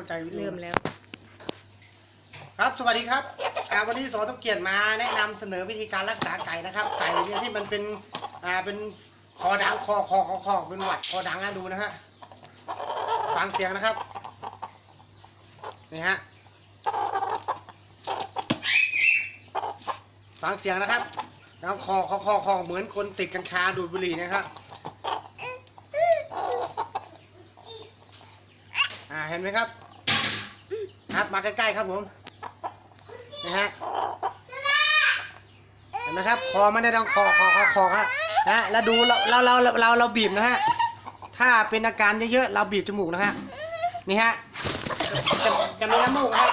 เข้าใจวิธีเริ่มแล้ว ครับสวัสดีครับอ่าวันนี้สอทุกเกียรติมาแนะนำเสนอวิธีการรักษาไก่นะครับ ไก่เนี่ยที่มันเป็นอ่าเป็นคอดังคอคอคอคอเป็นหวัดคอดังนะดูนะฮะฟังเสียงนะครับนี่ฮะฟังเสียงนะครับแล้วคอคอคอคอเหมือนคนติดกัญชาดูดบุหรี่นะครับ อ่าเห็นไหมครับ ครับ มาใกล้ๆครับผมนะฮะเห็นไหมครับคอไม่ได้ต้องคอคอคอคอฮะนะแล้วดูเราเราเราเราเราบีบนะฮะถ้าเป็นอาการเยอะๆเราบีบจมูกนะฮะนี่ฮะจะจะมีน้ำมูกนะครับ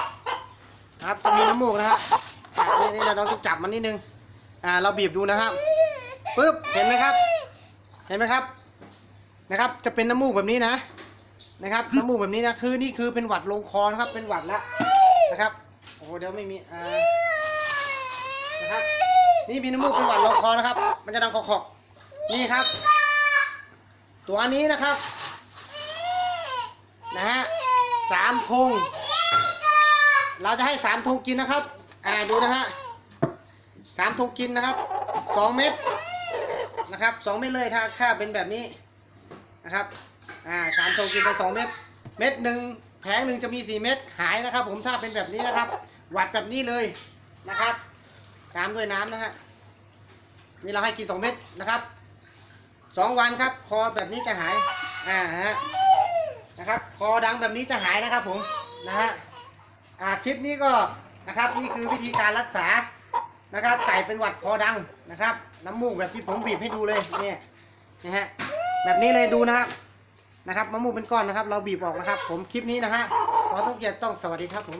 ครับจะมีน้ำมูกนะฮะอะนี่นี่เราต้องจับมันนิดนึงอ่าเราบีบดูนะครับปึ๊บเห็นไหมครับ เห็นไหมครับนะครับ จะเป็นน้ำมูกแบบนี้นะ นะครับน้ำมูกแบบนี้นะคือนี่คือเป็นหวัดลงคอนะครับเป็นหวัดแล้วนะครับโอ้โหเดี๋ยวไม่มีอ่านะครับนี่มีน้ำมูกเป็นหวัดลงคอนะครับ มันจะดังคอๆนี่ครับ ตัวนี้นะครับนะฮะสามทงเราจะให้สามทงกินนะครับอ่าดูนะฮะสามทงกินนะครับสองเม็ดนะครับสองเม็ดเลยถ้าถ้าเป็นแบบนี้นะครับ อ่าสามโซกินไปสองเม็ดเม็ดหนึ่งแผงหนึ่งจะมีสี่เม็ดหายนะครับ ผมถ้าเป็นแบบนี้นะครับ หวัดแบบนี้เลยนะครับตามด้วยน้ำนะฮะนี่เราให้กินสองเม็ดนะครับสองวันครับ คอแบบนี้จะหายอ่าฮะนะครับ คอดังแบบนี้จะหายนะครับ ผมนะฮะอ่าคลิปนี้ก็นะครับนี่คือวิธีการรักษานะครับไก่เป็นหวัดคอดังนะครับ น้ำมูกแบบที่ผมบีบให้ดูเลยเนี่ยนะฮะแบบนี้เลยดูนะครับ นะครับมะม่วงเป็นก้อนนะครับ เราบีบออกนะครับ ผมคลิปนี้นะฮะขอต้องเกียรติต้องสวัสดีครับผม